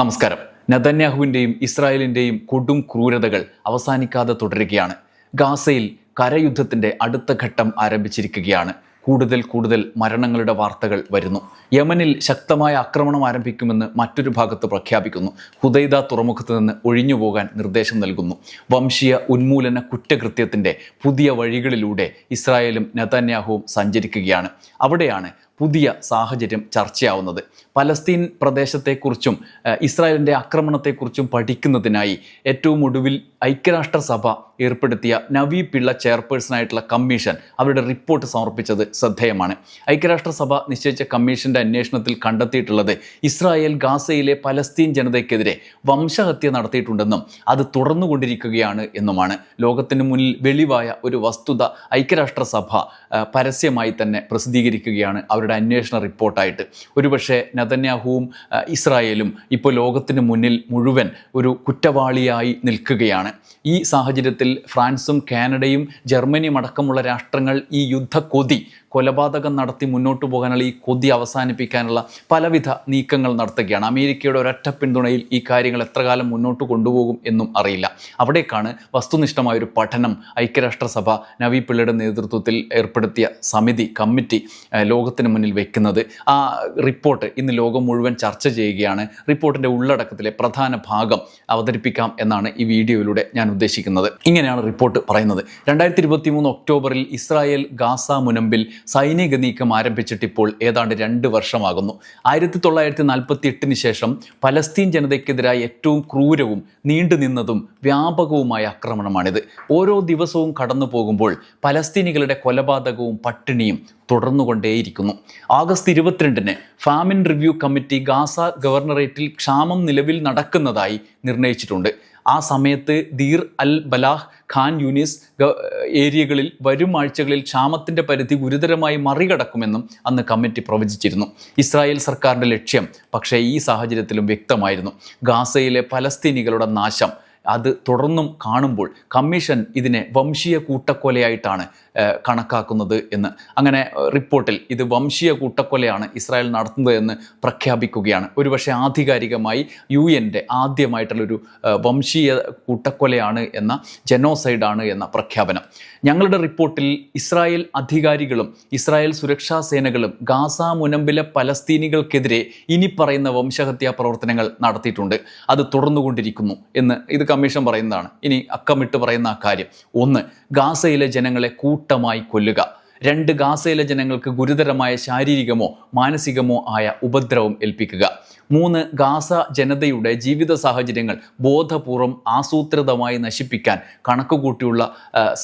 നമസ്കാരം. നെതന്യാഹുവിന്റെയും ഇസ്രായേലിന്റെയും കൊടും ക്രൂരതകൾ അവസാനിക്കാതെ തുടരുകയാണ്. ഗാസയിൽ കരയുദ്ധത്തിന്റെ അടുത്ത ഘട്ടം ആരംഭിച്ചിരിക്കുകയാണ്. കൂടുതൽ കൂടുതൽ മരണങ്ങളുടെ വാർത്തകൾ വരുന്നു. യമനിൽ ശക്തമായ ആക്രമണം ആരംഭിക്കുമെന്ന് മറ്റൊരു ഭാഗത്ത് പ്രഖ്യാപിക്കുന്നു. ഹുദൈദ തുറമുഖത്ത് നിന്ന് ഒഴിഞ്ഞുപോകാൻ നിർദ്ദേശം നൽകുന്നു. വംശീയ ഉന്മൂലന കുറ്റകൃത്യത്തിന്റെ പുതിയ വഴികളിലൂടെ ഇസ്രായേലും നെതന്യാഹുവും സഞ്ചരിക്കുകയാണ്. അവിടെയാണ് പുതിയ സാഹചര്യം ചർച്ചയാവുന്നത്. പലസ്തീൻ പ്രദേശത്തെക്കുറിച്ചും ഇസ്രായേലിന്റെ ആക്രമണത്തെക്കുറിച്ചും പഠിക്കുന്നതിനായി ഏറ്റവും ഒടുവിൽ ഐക്യരാഷ്ട്രസഭ ഏർപ്പെടുത്തിയ നവി പിള്ള ചെയർപേഴ്സണായിട്ടുള്ള കമ്മീഷൻ അവരുടെ റിപ്പോർട്ട് സമർപ്പിച്ചത് ശ്രദ്ധേയമാണ്. ഐക്യരാഷ്ട്രസഭ നിശ്ചയിച്ച കമ്മീഷന്റെ അന്വേഷണത്തിൽ കണ്ടെത്തിയിട്ടുള്ളത് ഇസ്രായേൽ ഗാസയിലെ പലസ്തീൻ ജനതയ്ക്കെതിരെ വംശഹത്യ നടത്തിയിട്ടുണ്ടെന്നും അത് തുടർന്നുകൊണ്ടിരിക്കുകയാണ് എന്നുമാണ്. ലോകത്തിന് മുന്നിൽ വെളിവായ ഒരു വസ്തുത ഐക്യരാഷ്ട്രസഭ പരസ്യമായി തന്നെ പ്രസിദ്ധീകരിക്കുകയാണ് അവരുടെ അന്വേഷണ റിപ്പോർട്ടായിട്ട്. ഒരുപക്ഷെ നതന്യാഹുവും ഇസ്രായേലും ഇപ്പോൾ ലോകത്തിന് മുന്നിൽ മുഴുവൻ ഒരു കുറ്റവാളിയായി നിൽക്കുകയാണ്. ഈ സാഹചര്യത്തിൽ ഫ്രാൻസും കാനഡയും ജർമ്മനിയും അടക്കമുള്ള രാഷ്ട്രങ്ങൾ ഈ യുദ്ധക്കൊതി കൊലപാതകം നടത്തി മുന്നോട്ട് പോകാനുള്ള ഈ കൊതി അവസാനിപ്പിക്കാനുള്ള പലവിധ നീക്കങ്ങൾ നടത്തുകയാണ്. അമേരിക്കയുടെ ഒരൊറ്റ പിന്തുണയിൽ ഈ കാര്യങ്ങൾ എത്ര കാലം മുന്നോട്ട് കൊണ്ടുപോകും എന്നും അറിയില്ല. അവിടേക്കാണ് വസ്തുനിഷ്ഠമായ ഒരു പഠനം ഐക്യരാഷ്ട്രസഭ നവി പിള്ളയുടെ നേതൃത്വത്തിൽ ഏർപ്പെടുത്തിയ സമിതി കമ്മിറ്റി ലോകത്തിന് മുന്നിൽ വെക്കുന്നത്. ആ റിപ്പോർട്ട് ഇന്ന് ലോകം മുഴുവൻ ചർച്ച ചെയ്യുകയാണ്. റിപ്പോർട്ടിന്റെ ഉള്ളടക്കത്തിലെ പ്രധാന ഭാഗം അവതരിപ്പിക്കാം എന്നാണ് ഈ വീഡിയോയിലൂടെ ഞാൻ ഉദ്ദേശിക്കുന്നത്. ഇങ്ങനെയാണ് റിപ്പോർട്ട് പറയുന്നത്. രണ്ടായിരത്തി ഇരുപത്തി മൂന്ന് ഒക്ടോബറിൽ ഇസ്രായേൽ ഗാസ മുനമ്പിൽ സൈനിക നീക്കം ആരംഭിച്ചിട്ട് ഇപ്പോൾ ഏതാണ്ട് രണ്ട് വർഷമാകുന്നു. ആയിരത്തി തൊള്ളായിരത്തി നാൽപ്പത്തി എട്ടിന് ശേഷം പലസ്തീൻ ജനതയ്ക്കെതിരായ ഏറ്റവും ക്രൂരവും നീണ്ടുനിന്നതും വ്യാപകവുമായ ആക്രമണമാണിത്. ഓരോ ദിവസവും കടന്നു പോകുമ്പോൾ പലസ്തീനികളുടെ കൊലപാതകവും പട്ടിണിയും തുടർന്നുകൊണ്ടേയിരിക്കുന്നു. ആഗസ്റ്റ് ഇരുപത്തിരണ്ടിന് ഫാമിൻ റിവ്യൂ കമ്മിറ്റി ഗാസ ഗവർണറേറ്റിൽ ക്ഷാമം നിലവിൽ നടക്കുന്നതായി നിർണയിച്ചിട്ടുണ്ട്. ആ സമയത്ത് Deir al Balah Khan Younis ഏരിയകളിൽ വരും ആഴ്ചകളിൽ ക്ഷാമത്തിന്റെ പരിധി ഗുരുതരമായി മറികടക്കുമെന്നും അന്ന് കമ്മിറ്റി പ്രവചിച്ചിരുന്നു. ഇസ്രായേൽ സർക്കാരിന്റെ ലക്ഷ്യം പക്ഷേ ഈ സാഹചര്യത്തിലും വ്യക്തമായിരുന്നു. ഗാസയിലെ പലസ്തീനികളുടെ നാശം അത് തുടർന്നും കാണുമ്പോൾ കമ്മീഷൻ ഇതിനെ വംശീയ കൂട്ടക്കൊലയായിട്ടാണ് കണക്കാക്കുന്നത് എന്ന്. അങ്ങനെ റിപ്പോർട്ടിൽ ഇത് വംശീയ കൂട്ടക്കൊലയാണ് ഇസ്രായേൽ നടത്തുന്നത് എന്ന് പ്രഖ്യാപിക്കുകയാണ്. ഒരുപക്ഷെ ആധികാരികമായി യു എന്റെ ആദ്യമായിട്ടുള്ളൊരു വംശീയ കൂട്ടക്കൊലയാണ് എന്ന ജനോസൈഡാണ് എന്ന പ്രഖ്യാപനം. ഞങ്ങളുടെ റിപ്പോർട്ടിൽ ഇസ്രായേൽ അധികാരികളും ഇസ്രായേൽ സുരക്ഷാ സേനകളും ഗാസ മുനമ്പിലെ പലസ്തീനികൾക്കെതിരെ ഇനി പറയുന്ന വംശഹത്യാ പ്രവർത്തനങ്ങൾ നടത്തിയിട്ടുണ്ട്. അത് തുടർന്നുകൊണ്ടിരിക്കുന്നു എന്ന് ഇത് കമ്മീഷൻ പറയുന്നതാണ്. ഇനി അക്കമിട്ട് പറയുന്ന കാര്യം. ഒന്ന് ഗാസയിലെ ജനങ്ങളെ കൂട്ടമായി കൊല്ലുക. രണ്ട് ഗാസയിലെ ജനങ്ങൾക്ക് ഗുരുതരമായ ശാരീരികമോ മാനസികമോ ആയ ഉപദ്രവം ഏൽപ്പിക്കുക. മൂന്ന് ഗാസ ജനതയുടെ ജീവിത സാഹചര്യങ്ങൾ ബോധപൂർവം ആസൂത്രിതമായി നശിപ്പിക്കാൻ കണക്കുകൂട്ടിയുള്ള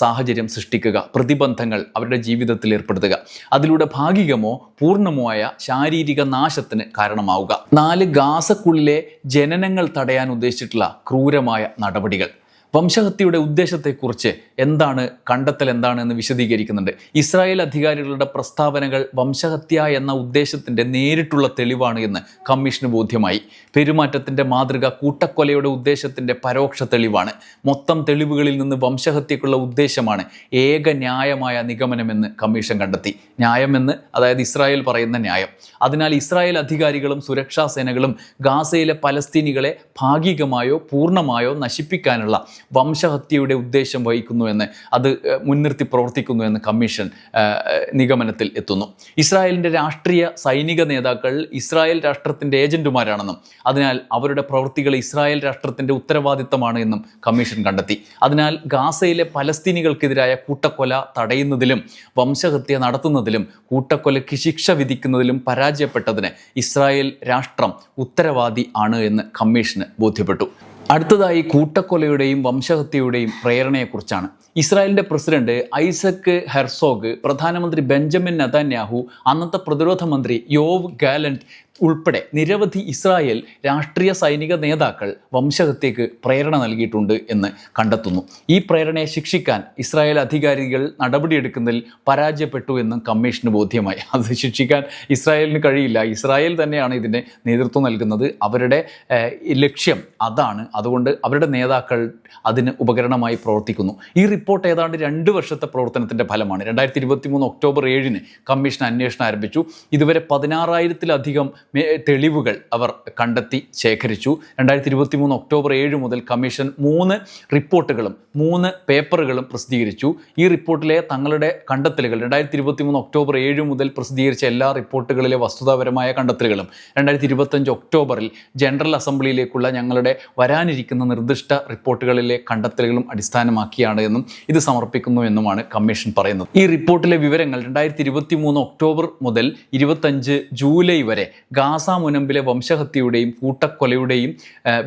സാഹചര്യം സൃഷ്ടിക്കുക പ്രതിബന്ധങ്ങൾ അവരുടെ ജീവിതത്തിൽ ഏർപ്പെടുത്തുക. അതിലൂടെ ഭാഗികമോ പൂർണമോ ആയ ശാരീരിക നാശത്തിന് കാരണമാവുക. നാല് ഗാസക്കുള്ളിലെ ജനനങ്ങൾ തടയാൻ ഉദ്ദേശിച്ചിട്ടുള്ള ക്രൂരമായ നടപടികൾ. വംശഹത്യയുടെ ഉദ്ദേശത്തെക്കുറിച്ച് എന്താണ് കണ്ടെത്തൽ എന്താണ് എന്ന് വിശദീകരിക്കുന്നുണ്ട്. ഇസ്രായേൽ അധികാരികളുടെ പ്രസ്താവനകൾ വംശഹത്യ എന്ന ഉദ്ദേശത്തിന്റെ നേരിട്ടുള്ള തെളിവാണ് എന്ന് കമ്മീഷന് ബോധ്യമായി. പെരുമാറ്റത്തിന്റെ മാതൃക കൂട്ടക്കൊലയുടെ ഉദ്ദേശത്തിന്റെ പരോക്ഷ തെളിവാണ്. മൊത്തം തെളിവുകളിൽ നിന്ന് വംശഹത്യക്കുള്ള ഉദ്ദേശമാണ് ഏക ന്യായമായ നിഗമനമെന്ന് കമ്മീഷൻ കണ്ടെത്തി. ന്യായമെന്ന് അതായത് ഇസ്രായേൽ പറയുന്ന ന്യായം. അതിനാൽ ഇസ്രായേൽ അധികാരികളും സുരക്ഷാ സേനകളും ഗാസയിലെ പലസ്തീനികളെ ഭാഗികമായോ പൂർണമായോ നശിപ്പിക്കാനുള്ള വംശഹത്യയുടെ ഉദ്ദേശം വഹിക്കുന്നുവെന്ന് അത് മുൻനിർത്തി പ്രവർത്തിക്കുന്നു പ്രവർത്തിക്കുന്നുവെന്ന് കമ്മീഷൻ നിഗമനത്തിൽ എത്തുന്നു. ഇസ്രായേലിന്റെ രാഷ്ട്രീയ സൈനിക നേതാക്കൾ ഇസ്രായേൽ രാഷ്ട്രത്തിന്റെ ഏജന്റുമാരാണെന്നും അതിനാൽ അവരുടെ പ്രവൃത്തികൾ ഇസ്രായേൽ രാഷ്ട്രത്തിന്റെ ഉത്തരവാദിത്തമാണ് എന്നും കമ്മീഷൻ കണ്ടെത്തി. അതിനാൽ ഗാസയിലെ പലസ്തീനികൾക്കെതിരായ കൂട്ടക്കൊല തടയുന്നതിലും വംശഹത്യ നടത്തുന്നതിലും കൂട്ടക്കൊലയ്ക്ക് ശിക്ഷ വിധിക്കുന്നതിലും പരാജയപ്പെട്ടതിന് ഇസ്രായേൽ രാഷ്ട്രം ഉത്തരവാദി ആണ് എന്ന് കമ്മീഷന് ബോധ്യപ്പെട്ടു. അടുത്തതായി കൂട്ടക്കൊലയുടെയും വംശഹത്യയുടെയും പ്രേരണയെക്കുറിച്ചാണ്. ഇസ്രായേലിന്റെ പ്രസിഡന്റ് ഐസക് ഹെർസോഗ് പ്രധാനമന്ത്രി ബെഞ്ചമിൻ നതാന്യാഹു അന്നത്തെ പ്രതിരോധ മന്ത്രി യോവ് ഗാലന്റ് ഉൾപ്പെടെ നിരവധി ഇസ്രായേൽ രാഷ്ട്രീയ സൈനിക നേതാക്കൾ വംശഹത്യക്ക് പ്രേരണ നൽകിയിട്ടുണ്ട് എന്ന് കണ്ടെത്തുന്നു. ഈ പ്രേരണയെ ശിക്ഷിക്കാൻ ഇസ്രായേൽ അധികാരികൾ നടപടിയെടുക്കുന്നതിൽ പരാജയപ്പെട്ടു എന്നും കമ്മീഷന് ബോധ്യമായി. അത് ശിക്ഷിക്കാൻ ഇസ്രായേലിന് കഴിയില്ല. ഇസ്രായേൽ തന്നെയാണ് ഇതിന്റെ നേതൃത്വം നൽകുന്നത്. അവരുടെ ലക്ഷ്യം അതാണ്. അതുകൊണ്ട് അവരുടെ നേതാക്കൾ അതിന് ഉപകരണമായി പ്രവർത്തിക്കുന്നു. ഈ റിപ്പോർട്ട് ഏതാണ്ട് രണ്ട് വർഷത്തെ പ്രവർത്തനത്തിന്റെ ഫലമാണ്. രണ്ടായിരത്തി ഇരുപത്തി മൂന്ന് ഒക്ടോബർ ഏഴിന് കമ്മീഷൻ അന്വേഷണം ആരംഭിച്ചു. ഇതുവരെ പതിനാറായിരത്തിലധികം തെളിവുകൾ അവർ കണ്ടെത്തി ശേഖരിച്ചു. രണ്ടായിരത്തി ഇരുപത്തി മൂന്ന് ഒക്ടോബർ ഏഴ് മുതൽ കമ്മീഷൻ മൂന്ന് റിപ്പോർട്ടുകളും മൂന്ന് പേപ്പറുകളും പ്രസിദ്ധീകരിച്ചു. ഈ റിപ്പോർട്ടിലെ തങ്ങളുടെ കണ്ടെത്തലുകൾ രണ്ടായിരത്തി ഇരുപത്തി മൂന്ന് ഒക്ടോബർ ഏഴ് മുതൽ പ്രസിദ്ധീകരിച്ച എല്ലാ റിപ്പോർട്ടുകളിലെ വസ്തുതാപരമായ കണ്ടെത്തലുകളും രണ്ടായിരത്തി ഇരുപത്തഞ്ച് ഒക്ടോബറിൽ ജനറൽ അസംബ്ലിയിലേക്കുള്ള ഞങ്ങളുടെ വരാനിരിക്കുന്ന നിർദ്ദിഷ്ട റിപ്പോർട്ടുകളിലെ കണ്ടെത്തലുകളും അടിസ്ഥാനമാക്കിയാണ് എന്നും ഇത് സമർപ്പിക്കുന്നു എന്നുമാണ് കമ്മീഷൻ പറയുന്നത്. ഈ റിപ്പോർട്ടിലെ വിവരങ്ങൾ രണ്ടായിരത്തി ഇരുപത്തി മൂന്ന് ഒക്ടോബർ മുതൽ ഇരുപത്തഞ്ച് ജൂലൈ വരെ ഗാസ മുനമ്പിലെ വംശഹത്യയുടെയും കൂട്ടക്കൊലയുടെയും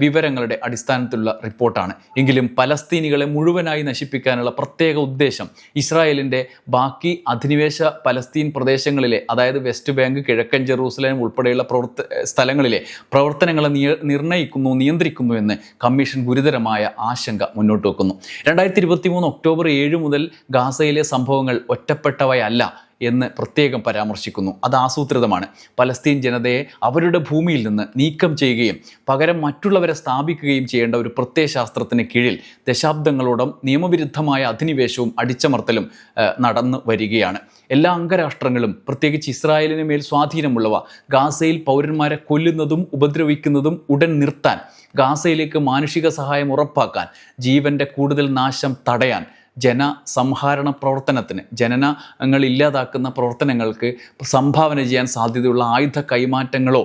വിവരങ്ങളുടെ അടിസ്ഥാനത്തിലുള്ള റിപ്പോർട്ടാണ്. എങ്കിലും പലസ്തീനികളെ മുഴുവനായി നശിപ്പിക്കാനുള്ള പ്രത്യേക ഉദ്ദേശം ഇസ്രായേലിന്റെ ബാക്കി അധിനിവേശ പലസ്തീൻ പ്രദേശങ്ങളിലെ അതായത് വെസ്റ്റ് ബാങ്ക് കിഴക്കൻ ജെറൂസലേം ഉൾപ്പെടെയുള്ള പ്രവർത്ത സ്ഥലങ്ങളിലെ പ്രവർത്തനങ്ങളെ നിർണയിക്കുന്നു നിയന്ത്രിക്കുന്നു എന്ന് കമ്മീഷൻ ഗുരുതരമായ ആശങ്ക മുന്നോട്ട് വെക്കുന്നു. രണ്ടായിരത്തി ഇരുപത്തി മൂന്ന് ഒക്ടോബർ ഏഴ് മുതൽ ഗാസയിലെ സംഭവങ്ങൾ ഒറ്റപ്പെട്ടവയല്ല. എന്ന് പ്രത്യേകം പരാമർശിക്കുന്നു. അത് ആസൂത്രിതമാണ്. പലസ്തീൻ ജനതയെ അവരുടെ ഭൂമിയിൽ നിന്ന് നീക്കം ചെയ്യുകയും പകരം മറ്റുള്ളവരെ സ്ഥാപിക്കുകയും ചെയ്യേണ്ട ഒരു പ്രത്യയശാസ്ത്രത്തിന് കീഴിൽ ദശാബ്ദങ്ങളോളം നിയമവിരുദ്ധമായ അധിനിവേശവും അടിച്ചമർത്തലും നടന്നു വരികയാണ്. എല്ലാ അംഗരാഷ്ട്രങ്ങളും പ്രത്യേകിച്ച് ഇസ്രായേലിന് മേൽ സ്വാധീനമുള്ളവ ഗാസയിൽ പൗരന്മാരെ കൊല്ലുന്നതും ഉപദ്രവിക്കുന്നതും ഉടൻ നിർത്താൻ ഗാസയിലേക്ക് മാനുഷിക സഹായം ഉറപ്പാക്കാൻ ജീവന്റെ കൂടുതൽ നാശം തടയാൻ ജനസംഹാരണ പ്രവർത്തനത്തിന് ജനനങ്ങൾ ഇല്ലാതാക്കുന്ന പ്രവർത്തനങ്ങൾക്ക് സംഭാവന ചെയ്യാൻ സാധ്യതയുള്ള ആയുധ കൈമാറ്റങ്ങളോ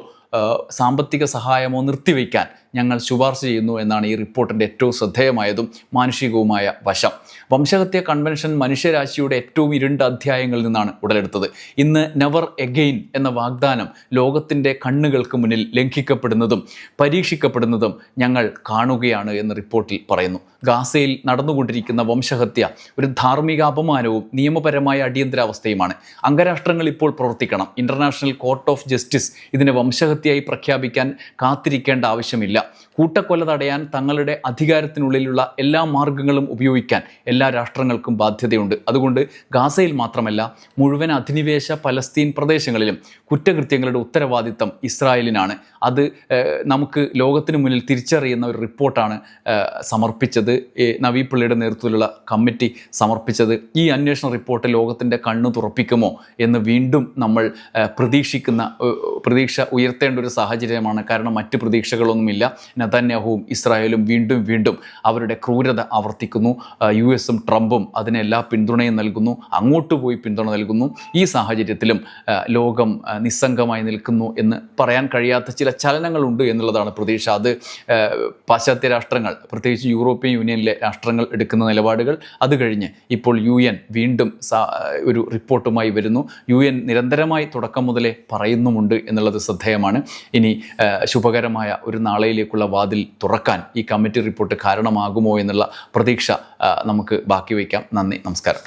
സാമ്പത്തിക സഹായമോ നിർത്തിവെക്കാൻ ഞങ്ങൾ ശുപാർശ ചെയ്യുന്നു എന്നാണ് ഈ റിപ്പോർട്ടിന്റെ ഏറ്റവും ശ്രദ്ധേയമായതും മാനുഷികവുമായ വശം. വംശഹത്യ കൺവെൻഷൻ മനുഷ്യരാശിയുടെ ഏറ്റവും ഇരുണ്ട അധ്യായങ്ങളിൽ നിന്നാണ് ഉടലെടുത്തത്. ഇന്ന് നെവർ എഗെയിൻ എന്ന വാഗ്ദാനം ലോകത്തിന്റെ കണ്ണുകൾക്ക് മുന്നിൽ ലംഘിക്കപ്പെടുന്നതും പരീക്ഷിക്കപ്പെടുന്നതും ഞങ്ങൾ കാണുകയാണ് എന്ന് റിപ്പോർട്ടിൽ പറയുന്നു. ഗാസയിൽ നടന്നുകൊണ്ടിരിക്കുന്ന വംശഹത്യ ഒരു ധാർമ്മിക അപമാനവും നിയമപരമായ അടിയന്തരാവസ്ഥയുമാണ്. അംഗരാഷ്ട്രങ്ങൾ ഇപ്പോൾ പ്രവർത്തിക്കണം. ഇന്റർനാഷണൽ കോർട്ട് ഓഫ് ജസ്റ്റിസ് ഇതിനെ വംശഹത്യയായി പ്രഖ്യാപിക്കാൻ കാത്തിരിക്കേണ്ട ആവശ്യമില്ല. കൂട്ടക്കൊല തടയാൻ തങ്ങളുടെ അധികാരത്തിനുള്ളിലുള്ള എല്ലാ മാർഗങ്ങളും ഉപയോഗിക്കാൻ എല്ലാ രാഷ്ട്രങ്ങൾക്കും ബാധ്യതയുണ്ട്. അതുകൊണ്ട് ഗാസയിൽ മാത്രമല്ല മുഴുവൻ അധിനിവേശ പലസ്തീൻ പ്രദേശങ്ങളിലും കുറ്റകൃത്യങ്ങളുടെ ഉത്തരവാദിത്തം ഇസ്രായേലിനാണ്. അത് നമുക്ക് ലോകത്തിന് മുന്നിൽ തിരിച്ചറിയുന്ന ഒരു റിപ്പോർട്ടാണ് സമർപ്പിച്ചത്. ഈ നവീ പിള്ളയുടെ നേതൃത്വത്തിലുള്ള കമ്മിറ്റി സമർപ്പിച്ചത്. ഈ അന്വേഷണ റിപ്പോർട്ട് ലോകത്തിന്റെ കണ്ണു തുറപ്പിക്കുമോ എന്ന് വീണ്ടും നമ്മൾ പ്രതീക്ഷിക്കുന്ന പ്രതീക്ഷ ഉയർത്തേണ്ട ഒരു സാഹചര്യമാണ്. കാരണം മറ്റ് പ്രതീക്ഷകളൊന്നുമില്ല. നെതന്യാഹുവും ഇസ്രായേലും വീണ്ടും വീണ്ടും അവരുടെ ക്രൂരത ആവർത്തിക്കുന്നു. യു എസും ട്രംപും അതിന് എല്ലാ പിന്തുണയും നൽകുന്നു. അങ്ങോട്ട് പോയി പിന്തുണ നൽകുന്നു. ഈ സാഹചര്യത്തിലും ലോകം നിസ്സംഗമായി നിൽക്കുന്നു എന്ന് പറയാൻ കഴിയാത്ത ചില ചലനങ്ങളുണ്ട് എന്നുള്ളതാണ് പ്രതീക്ഷ. അത് പാശ്ചാത്യ രാഷ്ട്രങ്ങൾ പ്രത്യേകിച്ച് യൂറോപ്യൻ യൂണിയനിലെ രാഷ്ട്രങ്ങൾ എടുക്കുന്ന നിലപാടുകൾ. അത് കഴിഞ്ഞ് ഇപ്പോൾ യു എൻ വീണ്ടും ഒരു റിപ്പോർട്ടുമായി വരുന്നു. യു എൻ നിരന്തരമായി തുടക്കം മുതലേ പറയുന്നുമുണ്ട് എന്നുള്ളത് ശ്രദ്ധേയമാണ്. ഇനി ശുഭകരമായ ഒരു നാളെയിലേക്കുള്ള വാതിൽ തുറക്കാൻ ഈ കമ്മിറ്റി റിപ്പോർട്ട് കാരണമാകുമോ എന്നുള്ള പ്രതീക്ഷ നമുക്ക് ബാക്കി വയ്ക്കാം. നന്ദി നമസ്കാരം.